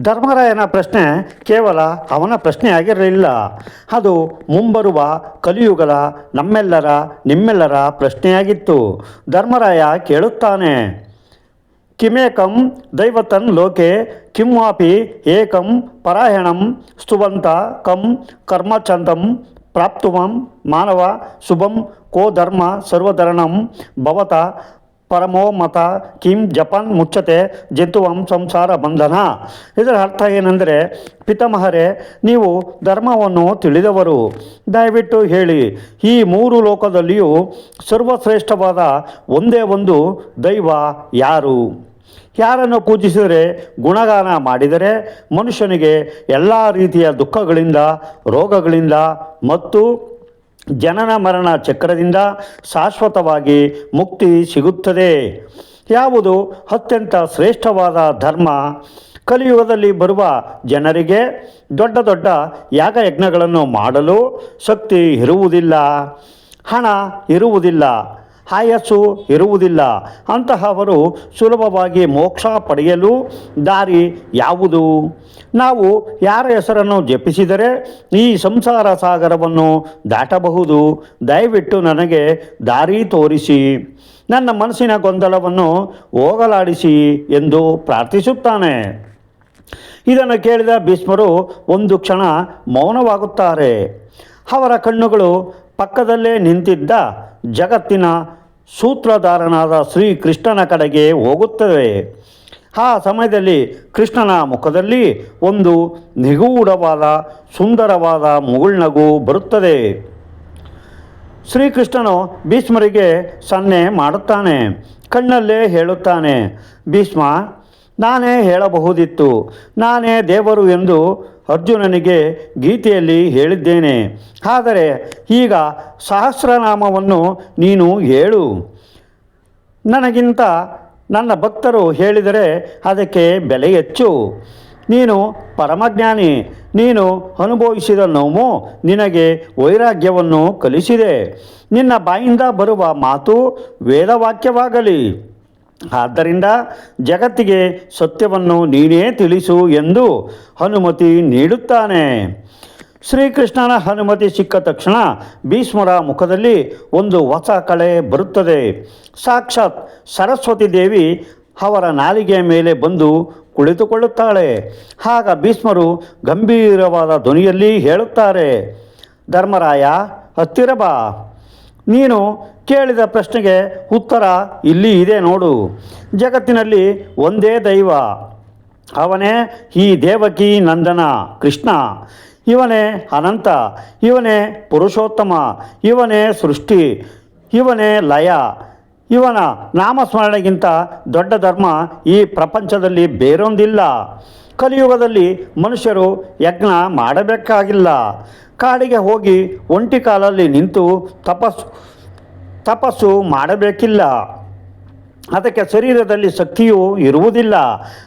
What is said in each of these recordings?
ಧರ್ಮರಾಯನ ಪ್ರಶ್ನೆ ಕೇವಲ ಅವನ ಪ್ರಶ್ನೆ ಆಗಿರಲಿಲ್ಲ. ಅದು ಮುಂಬರುವ ಕಲಿಯುಗದ ನಮ್ಮೆಲ್ಲರ, ನಿಮ್ಮೆಲ್ಲರ ಪ್ರಶ್ನೆಯಾಗಿತ್ತು. ಧರ್ಮರಾಯ ಕೇಳುತ್ತಾನೆ. ಕಿಮೇಕಂ ದೈವತನ್ ಲೋಕೆ ಕಿಂವಾಪಿ ಏಕಂ ಪರಾಯಣಂ ಸ್ತುವಂತ ಕಂ ಕರ್ಮಚಂದಂ ಪ್ರಾಪ್ತುವಂ ಮಾನವ ಶುಭಂ ಕೋ ಧರ್ಮ ಸರ್ವಧರಣಂ ಭವತ ಪರಮೋ ಮತ ಕಿಂ ಜಪನ್ ಮುಚ್ಚತೆ ಜಂತುವಂ ಸಂಸಾರ ಬಂಧನ. ಇದರ ಅರ್ಥ ಏನೆಂದರೆ, ಪಿತಾಮಹರೇ, ನೀವು ಧರ್ಮವನ್ನು ತಿಳಿದವರು. ದಯವಿಟ್ಟು ಹೇಳಿ, ಈ ಮೂರು ಲೋಕದಲ್ಲಿಯೂ ಸರ್ವಶ್ರೇಷ್ಠವಾದ ಒಂದೇ ಒಂದು ದೈವ ಯಾರು? ಯಾರನ್ನು ಪೂಜಿಸಿದರೆ ಗುಣಗಾನ ಮಾಡಿದರೆ ಮನುಷ್ಯನಿಗೆ ಎಲ್ಲ ರೀತಿಯ ದುಃಖಗಳಿಂದ, ರೋಗಗಳಿಂದ ಮತ್ತು ಜನನ ಮರಣ ಚಕ್ರದಿಂದ ಶಾಶ್ವತವಾಗಿ ಮುಕ್ತಿ ಸಿಗುತ್ತದೆ. ಯಾವುದು ಅತ್ಯಂತ ಶ್ರೇಷ್ಠವಾದ ಧರ್ಮ. ಕಲಿಯುಗದಲ್ಲಿ ಬರುವ ಜನರಿಗೆ ದೊಡ್ಡ ದೊಡ್ಡ ಯಾಗಯಜ್ಞಗಳನ್ನು ಮಾಡಲು ಶಕ್ತಿ ಇರುವುದಿಲ್ಲ. ಹಣ ಇರುವುದಿಲ್ಲ. ಆಯಸ್ಸು ಇರುವುದಿಲ್ಲ. ಅಂತಹವರು ಸುಲಭವಾಗಿ ಮೋಕ್ಷ ಪಡೆಯಲು ದಾರಿ ಯಾವುದು? ನಾವು ಯಾರ ಹೆಸರನ್ನು ಜಪಿಸಿದರೆ ಈ ಸಂಸಾರ ಸಾಗರವನ್ನು ದಾಟಬಹುದು? ದಯವಿಟ್ಟು ನನಗೆ ದಾರಿ ತೋರಿಸಿ. ನನ್ನ ಮನಸ್ಸಿನ ಗೊಂದಲವನ್ನು ಹೋಗಲಾಡಿಸಿ ಎಂದು ಪ್ರಾರ್ಥಿಸುತ್ತಾನೆ. ಇದನ್ನು ಕೇಳಿದ ಭೀಷ್ಮರು ಒಂದು ಕ್ಷಣ ಮೌನವಾಗುತ್ತಾರೆ. ಅವರ ಕಣ್ಣುಗಳು ಪಕ್ಕದಲ್ಲೇ ನಿಂತಿದ್ದ ಜಗತ್ತಿನ ಸೂತ್ರಧಾರನಾದ ಶ್ರೀಕೃಷ್ಣನ ಕಡೆಗೆ ಹೋಗುತ್ತದೆ ಆ ಸಮಯದಲ್ಲಿ ಕೃಷ್ಣನ ಮುಖದಲ್ಲಿ ಒಂದು ನಿಗೂಢವಾದ, ಸುಂದರವಾದ ಮುಗುಳ್ನಗು ಬರುತ್ತದೆ. ಶ್ರೀಕೃಷ್ಣನು ಭೀಷ್ಮರಿಗೆ ಸನ್ನೆ ಮಾಡುತ್ತಾನೆ, ಕಣ್ಣಲ್ಲೇ ಹೇಳುತ್ತಾನೆ, ಭೀಷ್ಮ ನಾನೇ ಹೇಳಬಹುದಿತ್ತು. ನಾನೇ ದೇವರು ಎಂದು ಅರ್ಜುನನಿಗೆ ಗೀತೆಯಲ್ಲಿ ಹೇಳಿದ್ದೇನೆ. ಆದರೆ ಈಗ ಸಹಸ್ರನಾಮವನ್ನು ನೀನು ಹೇಳು. ನನಗಿಂತ ನನ್ನ ಭಕ್ತರು ಹೇಳಿದರೆ ಅದಕ್ಕೆ ಬೆಲೆ ಹೆಚ್ಚು. ನೀನು ಪರಮಜ್ಞಾನಿ. ನೀನು ಅನುಭವಿಸಿದ ನೋವು ನಿನಗೆ ವೈರಾಗ್ಯವನ್ನು ಕಲಿಸಿದೆ. ನಿನ್ನ ಬಾಯಿಂದ ಬರುವ ಮಾತು ವೇದವಾಕ್ಯವಾಗಲಿ. ಆದ್ದರಿಂದ ಜಗತ್ತಿಗೆ ಸತ್ಯವನ್ನು ನೀನೇ ತಿಳಿಸು ಎಂದು ಹನುಮತಿ ನೀಡುತ್ತಾನೆ. ಶ್ರೀಕೃಷ್ಣನ ಹನುಮತಿ ಸಿಕ್ಕ ತಕ್ಷಣ ಭೀಷ್ಮರ ಮುಖದಲ್ಲಿ ಒಂದು ಹೊಸ ಕಳೆ ಬರುತ್ತದೆ. ಸಾಕ್ಷಾತ್ ಸರಸ್ವತಿ ದೇವಿ ಅವರ ನಾಲಿಗೆಯ ಮೇಲೆ ಬಂದು ಕುಳಿತುಕೊಳ್ಳುತ್ತಾಳೆ. ಆಗ ಭೀಷ್ಮರು ಗಂಭೀರವಾದ ಧ್ವನಿಯಲ್ಲಿ ಹೇಳುತ್ತಾರೆ, ಧರ್ಮರಾಯ, ಹತ್ತಿರ ಬಾ. ನೀನು ಕೇಳಿದ ಪ್ರಶ್ನೆಗೆ ಉತ್ತರ ಇಲ್ಲಿ ಇದೆ ನೋಡು. ಜಗತ್ತಿನಲ್ಲಿ ಒಂದೇ ದೈವ. ಅವನೇ ಈ ದೇವಕಿ ನಂದನ, ಕೃಷ್ಣ. ಇವನೇ ಅನಂತ, ಇವನೇ ಪುರುಷೋತ್ತಮ, ಇವನೇ ಸೃಷ್ಟಿ, ಇವನೇ ಲಯ. ಇವನ ನಾಮಸ್ಮರಣೆಗಿಂತ ದೊಡ್ಡ ಧರ್ಮ ಈ ಪ್ರಪಂಚದಲ್ಲಿ ಬೇರೊಂದಿಲ್ಲ. ಕಲಿಯುಗದಲ್ಲಿ ಮನುಷ್ಯರು ಯಜ್ಞ ಮಾಡಬೇಕಾಗಿಲ್ಲ. ಕಾಡಿಗೆ ಹೋಗಿ ಒಂಟಿ ಕಾಲಲ್ಲಿ ನಿಂತು ತಪಸ್ಸು ತಪಸ್ಸು ಮಾಡಬೇಕಿಲ್ಲ. ಅದಕ್ಕೆ ಶರೀರದಲ್ಲಿ ಶಕ್ತಿಯೂ ಇರುವುದಿಲ್ಲ.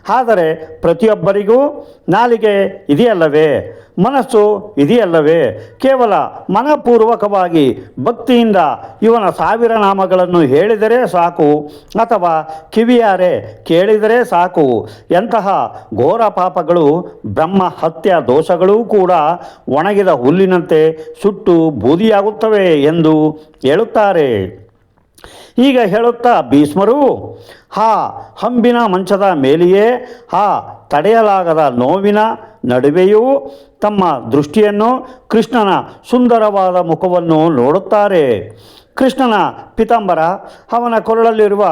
ಆದರೆ ಪ್ರತಿಯೊಬ್ಬರಿಗೂ ನಾಲಿಗೆ ಇದೆಯಲ್ಲವೇ? ಮನಸ್ಸು ಇದೆಯಲ್ಲವೇ? ಕೇವಲ ಮನಪೂರ್ವಕವಾಗಿ ಭಕ್ತಿಯಿಂದ ಇವನ ಸಾವಿರ ನಾಮಗಳನ್ನು ಹೇಳಿದರೆ ಸಾಕು ಅಥವಾ ಕಿವಿಯಾರೆ ಕೇಳಿದರೆ ಸಾಕು. ಎಂತಹ ಘೋರ ಪಾಪಗಳು, ಬ್ರಹ್ಮ ಹತ್ಯ ದೋಷಗಳೂ ಕೂಡ ಒಣಗಿದ ಹುಲ್ಲಿನಂತೆ ಸುಟ್ಟು ಬೂದಿಯಾಗುತ್ತವೆ ಎಂದು ಹೇಳುತ್ತಾರೆ. ಈಗ ಹೇಳುತ್ತಾ ಭೀಷ್ಮರು, ಹಾ, ಹಂಬಿನ ಮಂಚದ ಮೇಲೆಯೇ ಹಾ ತಡೆಯಲಾಗದ ನೋವಿನ ನಡುವೆಯೂ ತಮ್ಮ ದೃಷ್ಟಿಯನ್ನು ಕೃಷ್ಣನ ಸುಂದರವಾದ ಮುಖವನ್ನು ನೋಡುತ್ತಾರೆ. ಕೃಷ್ಣನ ಪಿತಾಂಬರ, ಅವನ ಕೊರಳಲ್ಲಿರುವ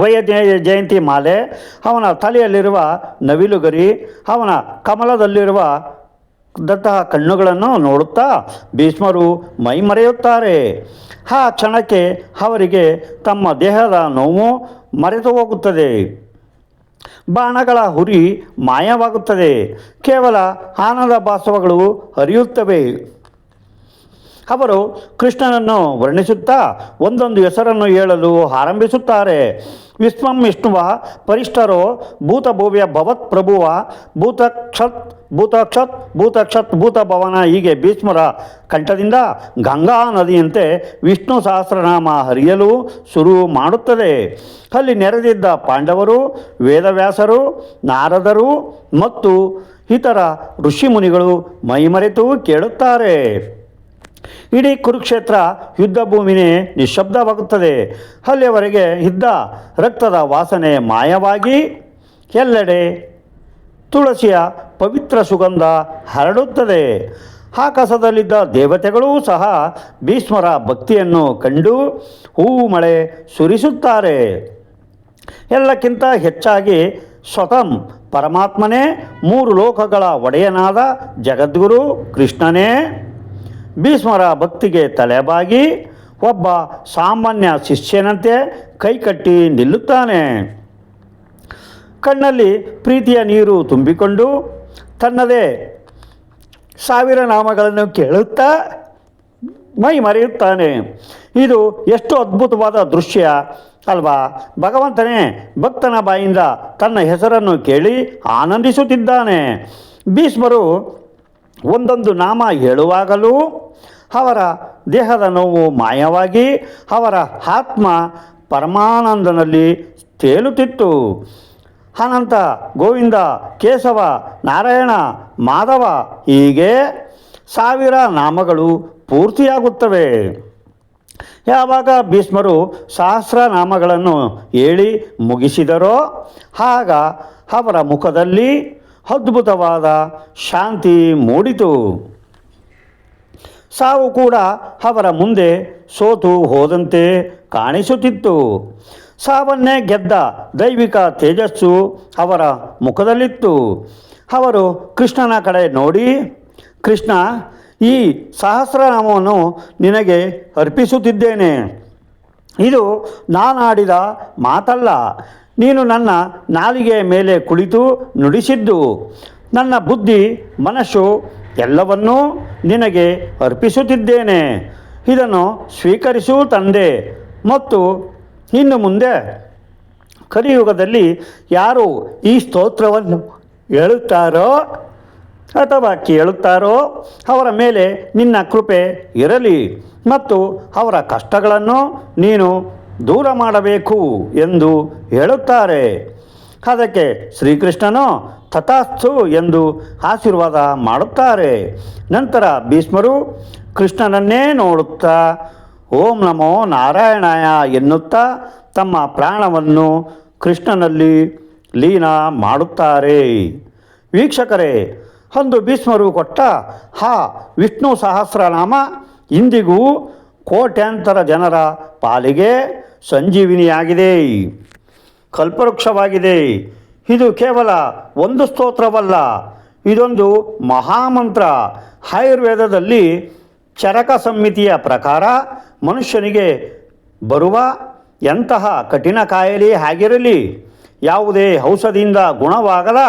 ವಯ ಜಯಂತಿ ಮಾಲೆ, ಅವನ ತಲೆಯಲ್ಲಿರುವ ನವಿಲುಗರಿ, ಅವನ ಕಮಲದಲ್ಲಿರುವ ದತ್ತ ಕಣ್ಣುಗಳನ್ನು ನೋಡುತ್ತಾ ಭೀಷ್ಮರು ಮೈ ಮರೆಯುತ್ತಾರೆ ಆ ಕ್ಷಣಕ್ಕೆ ಅವರಿಗೆ ತಮ್ಮ ದೇಹದ ನೋವು ಮರೆತು ಹೋಗುತ್ತದೆ. ಬಾಣಗಳ ಹುರಿ ಮಾಯವಾಗುತ್ತದೆ. ಕೇವಲ ಆನಂದ ಭಾಸವಗಳು ಹರಿಯುತ್ತವೆ. ಅವರು ಕೃಷ್ಣನನ್ನು ವರ್ಣಿಸುತ್ತಾ ಒಂದೊಂದು ಹೆಸರನ್ನು ಹೇಳಲು ಆರಂಭಿಸುತ್ತಾರೆ. ವಿಶ್ವಂ ವಿಷ್ಣುವ ಪರಿಷ್ಠರೋ ಭೂತಭೂವ್ಯ ಭವತ್ ಪ್ರಭುವ ಭೂತಕ್ಷತ್ ಭೂತಕ್ಷತ್ ಭೂತಕ್ಷತ್ ಭೂತ ಭವನ ಹೀಗೆ ಭೀಷ್ಮರ ಕಂಠದಿಂದ ಗಂಗಾ ನದಿಯಂತೆ ವಿಷ್ಣು ಸಹಸ್ರನಾಮ ಹರಿಯಲು ಶುರು ಮಾಡುತ್ತದೆ. ಅಲ್ಲಿ ನೆರೆದಿದ್ದ ಪಾಂಡವರು, ವೇದವ್ಯಾಸರು, ನಾರದರು ಮತ್ತು ಇತರ ಋಷಿಮುನಿಗಳು ಮೈಮರೆತು ಕೇಳುತ್ತಾರೆ. ಇಡೀ ಕುರುಕ್ಷೇತ್ರ ಯುದ್ಧ ಭೂಮಿನೇ ನಿಶ್ಶಬ್ದವಾಗುತ್ತದೆ. ಅಲ್ಲಿಯವರೆಗೆ ಇದ್ದ ರಕ್ತದ ವಾಸನೆ ಮಾಯವಾಗಿ, ಎಲ್ಲೆಡೆ ತುಳಸಿಯ ಪವಿತ್ರ ಸುಗಂಧ ಹರಡುತ್ತದೆ. ಆ ಕಸದಲ್ಲಿದ್ದ ದೇವತೆಗಳೂ ಸಹ ಭೀಷ್ಮರ ಭಕ್ತಿಯನ್ನು ಕಂಡು ಹೂವು ಮಳೆ ಸುರಿಸುತ್ತಾರೆ. ಎಲ್ಲಕ್ಕಿಂತ ಹೆಚ್ಚಾಗಿ ಸ್ವತಂ ಪರಮಾತ್ಮನೇ, ಮೂರು ಲೋಕಗಳ ಒಡೆಯನಾದ ಜಗದ್ಗುರು ಕೃಷ್ಣನೇ. ಭೀಷ್ಮರ ಭಕ್ತಿಗೆ ತಲೆಬಾಗಿ ಒಬ್ಬ ಸಾಮಾನ್ಯ ಶಿಷ್ಯನಂತೆ ಕೈಕಟ್ಟಿ ನಿಲ್ಲುತ್ತಾನೆ. ಕಣ್ಣಲ್ಲಿ ಪ್ರೀತಿಯ ನೀರು ತುಂಬಿಕೊಂಡು ತನ್ನದೇ ಸಾವಿರ ನಾಮಗಳನ್ನು ಕೇಳುತ್ತಾ ಮೈ ಮರೆಯುತ್ತಾನೆ. ಇದು ಎಷ್ಟು ಅದ್ಭುತವಾದ ದೃಶ್ಯ ಅಲ್ವಾ? ಭಗವಂತನೇ ಭಕ್ತನ ಬಾಯಿಂದ ತನ್ನ ಹೆಸರನ್ನು ಕೇಳಿ ಆನಂದಿಸುತ್ತಿದ್ದಾನೆ. ಭೀಷ್ಮರು ಒಂದೊಂದು ನಾಮ ಹೇಳುವಾಗಲೂ ಅವರ ದೇಹದ ನೋವು ಮಾಯವಾಗಿ ಅವರ ಆತ್ಮ ಪರಮಾನಂದನಲ್ಲಿ ತೇಲುತ್ತಿತ್ತು. ಅನಂತ ಗೋವಿಂದ, ಕೇಶವ, ನಾರಾಯಣ, ಮಾಧವ ಹೀಗೆ ಸಾವಿರ ನಾಮಗಳು ಪೂರ್ತಿಯಾಗುತ್ತವೆ. ಯಾವಾಗ ಭೀಷ್ಮರು ಸಹಸ್ರ ನಾಮಗಳನ್ನು ಹೇಳಿ ಮುಗಿಸಿದರೋ, ಆಗ ಅವರ ಮುಖದಲ್ಲಿ ಅದ್ಭುತವಾದ ಶಾಂತಿ ಮೂಡಿತು. ಸಾವು ಕೂಡ ಅವರ ಮುಂದೆ ಸೋತು ಹೋದಂತೆ ಕಾಣಿಸುತ್ತಿತ್ತು. ಸಾವನ್ನೇ ಗೆದ್ದ ದೈವಿಕ ತೇಜಸ್ಸು ಅವರ ಮುಖದಲ್ಲಿತ್ತು. ಅವರು ಕೃಷ್ಣನ ಕಡೆ ನೋಡಿ, ಕೃಷ್ಣ, ಈ ಸಹಸ್ರನಾಮವನ್ನು ನಿನಗೆ ಅರ್ಪಿಸುತ್ತಿದ್ದೇನೆ. ಇದು ನಾನಾಡಿದ ಮಾತಲ್ಲ. ನೀನು ನನ್ನ ನಾಲಿಗೆಯ ಮೇಲೆ ಕುಳಿತು ನುಡಿಸಿದ್ದು. ನನ್ನ ಬುದ್ಧಿ, ಮನಸ್ಸು ಎಲ್ಲವನ್ನೂ ನಿನಗೆ ಅರ್ಪಿಸುತ್ತಿದ್ದೇನೆ. ಇದನ್ನು ಸ್ವೀಕರಿಸು ತಂದೆ. ಮತ್ತು ಇನ್ನು ಮುಂದೆ ಕಲಿಯುಗದಲ್ಲಿ ಯಾರು ಈ ಸ್ತೋತ್ರವನ್ನು ಹೇಳುತ್ತಾರೋ ಅಥವಾ ಕೇಳುತ್ತಾರೋ ಅವರ ಮೇಲೆ ನಿನ್ನ ಕೃಪೆ ಇರಲಿ ಮತ್ತು ಅವರ ಕಷ್ಟಗಳನ್ನು ನೀನು ದೂರ ಮಾಡಬೇಕು ಎಂದು ಹೇಳುತ್ತಾರೆ. ಅದಕ್ಕೆ ಶ್ರೀಕೃಷ್ಣನು ತಥಾಸ್ತು ಎಂದು ಆಶೀರ್ವಾದ ಮಾಡುತ್ತಾರೆ. ನಂತರ ಭೀಷ್ಮರು ಕೃಷ್ಣನನ್ನೇ ನೋಡುತ್ತಾ ಓಂ ನಮೋ ನಾರಾಯಣಾಯ ಎನ್ನುತ್ತಾ ತಮ್ಮ ಪ್ರಾಣವನ್ನು ಕೃಷ್ಣನಲ್ಲಿ ಲೀನ ಮಾಡುತ್ತಾರೆ. ವೀಕ್ಷಕರೇ, ಅಂದು ಭೀಷ್ಮರು ಕೊಟ್ಟ ಹಾ ವಿಷ್ಣು ಸಹಸ್ರನಾಮ ಇಂದಿಗೂ ಕೋಟ್ಯಾಂತರ ಜನರ ಪಾಲಿಗೆ ಸಂಜೀವಿನಿಯಾಗಿದೆ. ಕಲ್ಪವೃಕ್ಷವಾಗಿದೆ. ಇದು ಕೇವಲ ಒಂದು ಸ್ತೋತ್ರವಲ್ಲ, ಇದೊಂದು ಮಹಾಮಂತ್ರ. ಆಯುರ್ವೇದದಲ್ಲಿ ಚರಕ ಸಂಹಿತೆಯ ಪ್ರಕಾರ ಮನುಷ್ಯನಿಗೆ ಬರುವ ಎಂತಹ ಕಠಿಣ ಕಾಯಿಲೆ ಆಗಿರಲಿ ಯಾವುದೇ ಔಷಧಿಯಿಂದ ಗುಣವಾಗದ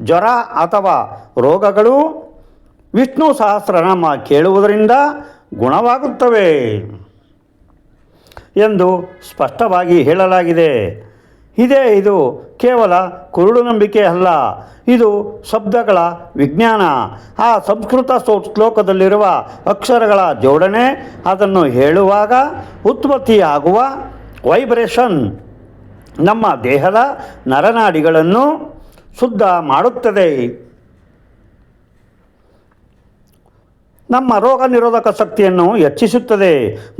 ಜ್ವರ ಅಥವಾ ರೋಗಗಳು ವಿಷ್ಣು ಸಹಸ್ರನಾಮ ಕೇಳುವುದರಿಂದ ಗುಣವಾಗುತ್ತವೆ ಎಂದು ಸ್ಪಷ್ಟವಾಗಿ ಹೇಳಲಾಗಿದೆ. ಇದೇ ಇದು ಕೇವಲ ಕುರುಡು ನಂಬಿಕೆ ಅಲ್ಲ, ಇದು ಶಬ್ದಗಳ ವಿಜ್ಞಾನ. ಆ ಸಂಸ್ಕೃತ ಶ್ಲೋಕದಲ್ಲಿರುವ ಅಕ್ಷರಗಳ ಜೋಡಣೆ, ಅದನ್ನು ಹೇಳುವಾಗ ಉತ್ಪತ್ತಿಯಾಗುವ ವೈಬ್ರೇಷನ್ ನಮ್ಮ ದೇಹದ ನರನಾಡಿಗಳನ್ನು ಶುದ್ಧ ಮಾಡುತ್ತದೆ. ನಮ್ಮ ರೋಗ ನಿರೋಧಕ ಶಕ್ತಿಯನ್ನು ಹೆಚ್ಚಿಸುತ್ತದೆ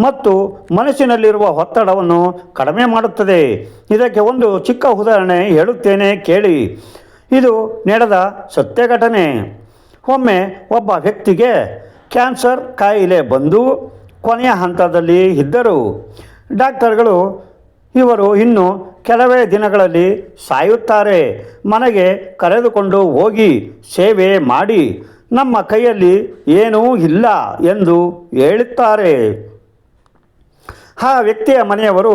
ಮತ್ತು ಮನಸ್ಸಿನಲ್ಲಿರುವ ಒತ್ತಡವನ್ನು ಕಡಿಮೆ ಮಾಡುತ್ತದೆ. ಇದಕ್ಕೆ ಒಂದು ಚಿಕ್ಕ ಉದಾಹರಣೆ ಹೇಳುತ್ತೇನೆ ಕೇಳಿ. ಇದು ನಡೆದ ಸತ್ಯ ಘಟನೆ ಒಮ್ಮೆ ಒಬ್ಬ ವ್ಯಕ್ತಿಗೆ ಕ್ಯಾನ್ಸರ್ ಕಾಯಿಲೆ ಬಂದು ಕೊನೆಯ ಹಂತದಲ್ಲಿ ಇದ್ದರು. ಡಾಕ್ಟರ್ಗಳು, ಇವರು ಇನ್ನು ಕೆಲವೇ ದಿನಗಳಲ್ಲಿ ಸಾಯುತ್ತಾರೆ. ಮನೆಗೆ ಕರೆದುಕೊಂಡು ಹೋಗಿ ಸೇವೆ ಮಾಡಿ. ನಮ್ಮ ಕೈಯಲ್ಲಿ ಏನೂ ಇಲ್ಲ ಎಂದು ಹೇಳುತ್ತಾರೆ. ಆ ವ್ಯಕ್ತಿಯ ಮನೆಯವರು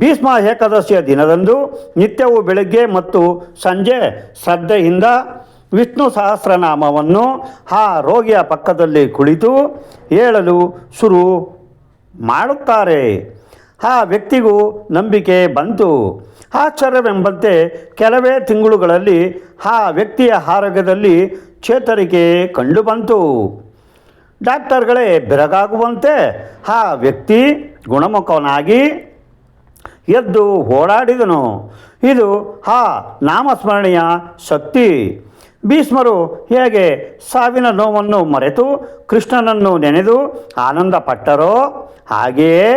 ಭೀಷ್ಮ ಏಕಾದಶಿಯ ದಿನದಂದು ನಿತ್ಯವೂ ಬೆಳಗ್ಗೆ ಮತ್ತು ಸಂಜೆ ಶ್ರದ್ಧೆಯಿಂದ ವಿಷ್ಣು ಸಹಸ್ರನಾಮವನ್ನು ಆ ರೋಗಿಯ ಪಕ್ಕದಲ್ಲಿ ಕುಳಿತು ಹೇಳಲು ಶುರು ಮಾಡುತ್ತಾರೆ. ಆ ವ್ಯಕ್ತಿಗೂ ನಂಬಿಕೆ ಬಂತು. ಆಶ್ಚರ್ಯವೆಂಬಂತೆ ಕೆಲವೇ ತಿಂಗಳುಗಳಲ್ಲಿ ಆ ವ್ಯಕ್ತಿಯ ಆರೋಗ್ಯದಲ್ಲಿ ಚೇತರಿಕೆ ಕಂಡುಬಂತು. ಡಾಕ್ಟರ್ಗಳೇ ಬೆರಗಾಗುವಂತೆ ಆ ವ್ಯಕ್ತಿ ಗುಣಮುಖನಾಗಿ ಎದ್ದು ಓಡಾಡಿದನು. ಇದು ಆ ನಾಮಸ್ಮರಣೆಯ ಶಕ್ತಿ. ಭೀಷ್ಮರು ಹೇಗೆ ಸಾವಿನ ನೋವನ್ನು ಮರೆತು ಕೃಷ್ಣನನ್ನು ನೆನೆದು ಆನಂದ ಪಟ್ಟರೋ ಹಾಗೆಯೇ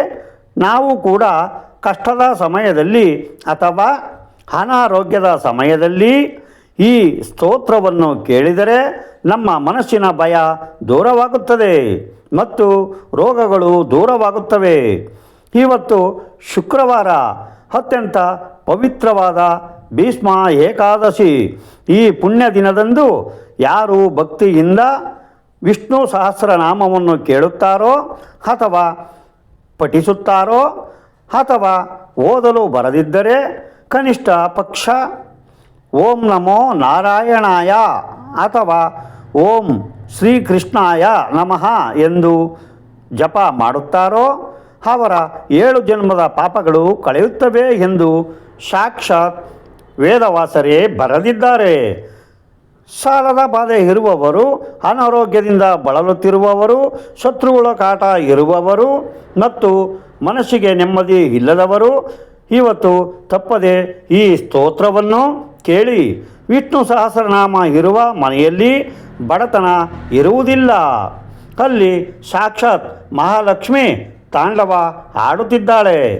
ನಾವು ಕೂಡ ಕಷ್ಟದ ಸಮಯದಲ್ಲಿ ಅಥವಾ ಅನಾರೋಗ್ಯದ ಸಮಯದಲ್ಲಿ ಈ ಸ್ತೋತ್ರವನ್ನು ಕೇಳಿದರೆ ನಮ್ಮ ಮನಸ್ಸಿನ ಭಯ ದೂರವಾಗುತ್ತದೆ ಮತ್ತು ರೋಗಗಳು ದೂರವಾಗುತ್ತವೆ. ಇವತ್ತು ಶುಕ್ರವಾರ, ಅತ್ಯಂತ ಪವಿತ್ರವಾದ ಭೀಷ್ಮ ಏಕಾದಶಿ. ಈ ಪುಣ್ಯ ದಿನದಂದು ಯಾರು ಭಕ್ತಿಯಿಂದ ವಿಷ್ಣು ಸಹಸ್ರನಾಮವನ್ನು ಕೇಳುತ್ತಾರೋ ಅಥವಾ ಪಠಿಸುತ್ತಾರೋ ಅಥವಾ ಓದಲು ಬರದಿದ್ದರೆ ಕನಿಷ್ಠ ಪಕ್ಷ ಓಂ ನಮೋ ನಾರಾಯಣಾಯ ಅಥವಾ ಓಂ ಶ್ರೀಕೃಷ್ಣಾಯ ನಮಃ ಎಂದು ಜಪ ಮಾಡುತ್ತಾರೋ ಅವರ ಏಳು ಜನ್ಮದ ಪಾಪಗಳು ಕಳೆಯುತ್ತವೆ ಎಂದು ಸಾಕ್ಷಾತ್ ವೇದವಾಸರೇ ಬರೆದಿದ್ದಾರೆ. ಸಾಲದ ಬಾಧೆ ಇರುವವರು, ಅನಾರೋಗ್ಯದಿಂದ ಬಳಲುತ್ತಿರುವವರು, ಶತ್ರುಗಳ ಕಾಟ ಇರುವವರು ಮತ್ತು ಮನಸ್ಸಿಗೆ ನೆಮ್ಮದಿ ಇಲ್ಲದವರು, ಇವತ್ತು ತಪ್ಪದೆ ಈ ಸ್ತೋತ್ರವನ್ನು ಕೇಳಿ, ವಿಷ್ಣು ಸಹಸ್ರನಾಮ ಇರುವ ಮನೆಯಲ್ಲಿ ಬಡತನ ಇರುವುದಿಲ್ಲ. ಅಲ್ಲಿ ಸಾಕ್ಷಾತ್ ಮಹಾಲಕ್ಷ್ಮಿ ತಾಂಡವ ಆಡುತ್ತಿದ್ದಾಳೆ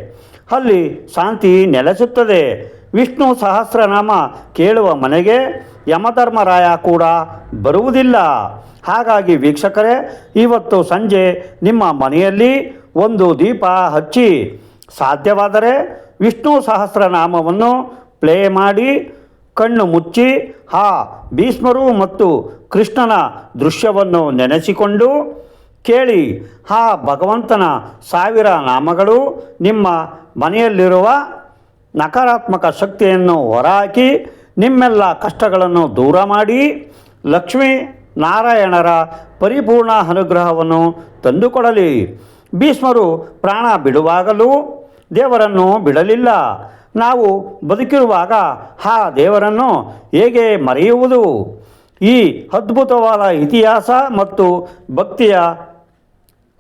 ಅಲ್ಲಿ ಶಾಂತಿ ನೆಲೆಸುತ್ತದೆ. ವಿಷ್ಣು ಸಹಸ್ರನಾಮ ಕೇಳುವ ಮನೆಗೆ ಯಮಧರ್ಮರಾಯ ಕೂಡ ಬರುವುದಿಲ್ಲ. ಹಾಗಾಗಿ ವೀಕ್ಷಕರೇ, ಇವತ್ತು ಸಂಜೆ ನಿಮ್ಮ ಮನೆಯಲ್ಲಿ ಒಂದು ದೀಪ ಹಚ್ಚಿ ಸಾಧ್ಯವಾದರೆ ವಿಷ್ಣು ಸಹಸ್ರನಾಮವನ್ನು ಪ್ಲೇ ಮಾಡಿ ಕಣ್ಣು ಮುಚ್ಚಿ ಆ ಭೀಷ್ಮರು ಮತ್ತು ಕೃಷ್ಣನ ದೃಶ್ಯವನ್ನು ನೆನೆಸಿಕೊಂಡು ಕೇಳಿ, ಆ ಭಗವಂತನ ಸಾವಿರ ನಾಮಗಳು ನಿಮ್ಮ ಮನೆಯಲ್ಲಿರುವ ನಕಾರಾತ್ಮಕ ಶಕ್ತಿಯನ್ನು ಹೊರಹಾಕಿ ನಿಮ್ಮೆಲ್ಲ ಕಷ್ಟಗಳನ್ನು ದೂರ ಮಾಡಿ ಲಕ್ಷ್ಮೀ ನಾರಾಯಣರ ಪರಿಪೂರ್ಣ ಅನುಗ್ರಹವನ್ನು ತಂದುಕೊಡಲಿ. ಭೀಷ್ಮರು ಪ್ರಾಣ ಬಿಡುವಾಗಲೂ ದೇವರನ್ನು ಬಿಡಲಿಲ್ಲ. ನಾವು ಬದುಕಿರುವಾಗ ಆ ದೇವರನ್ನು ಹೇಗೆ ಮರೆಯುವುದು? ಈ ಅದ್ಭುತವಾದ ಇತಿಹಾಸ ಮತ್ತು ಭಕ್ತಿಯ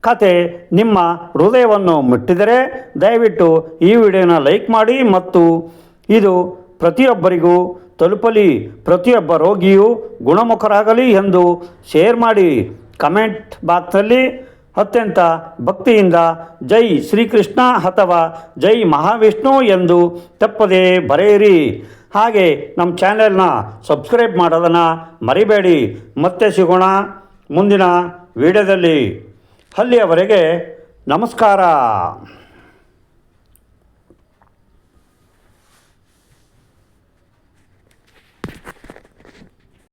ಕತೆ ನಿಮ್ಮ ಹೃದಯವನ್ನು ಮುಟ್ಟಿದರೆ ದಯವಿಟ್ಟು ಈ ವಿಡಿಯೋನ ಲೈಕ್ ಮಾಡಿ ಮತ್ತು ಇದು ಪ್ರತಿಯೊಬ್ಬರಿಗೂ ತಲುಪಲಿ. ಪ್ರತಿಯೊಬ್ಬ ರೋಗಿಯು ಗುಣಮುಖರಾಗಲಿ ಎಂದು ಶೇರ್ ಮಾಡಿ ಕಮೆಂಟ್ ಬಾಕ್ಸಲ್ಲಿ ಅತ್ಯಂತ ಭಕ್ತಿಯಿಂದ ಜೈ ಶ್ರೀಕೃಷ್ಣ ಅಥವಾ ಜೈ ಮಹಾವಿಷ್ಣು ಎಂದು ತಪ್ಪದೇ ಬರೆಯಿರಿ. ಹಾಗೆ ನಮ್ಮ ಚಾನೆಲ್ನ ಸಬ್ಸ್ಕ್ರೈಬ್ ಮಾಡೋದನ್ನು ಮರಿಬೇಡಿ. ಮತ್ತೆ ಸಿಗೋಣ ಮುಂದಿನ ವಿಡಿಯೋದಲ್ಲಿ. ಅಲ್ಲಿಯವರೆಗೆ ನಮಸ್ಕಾರ.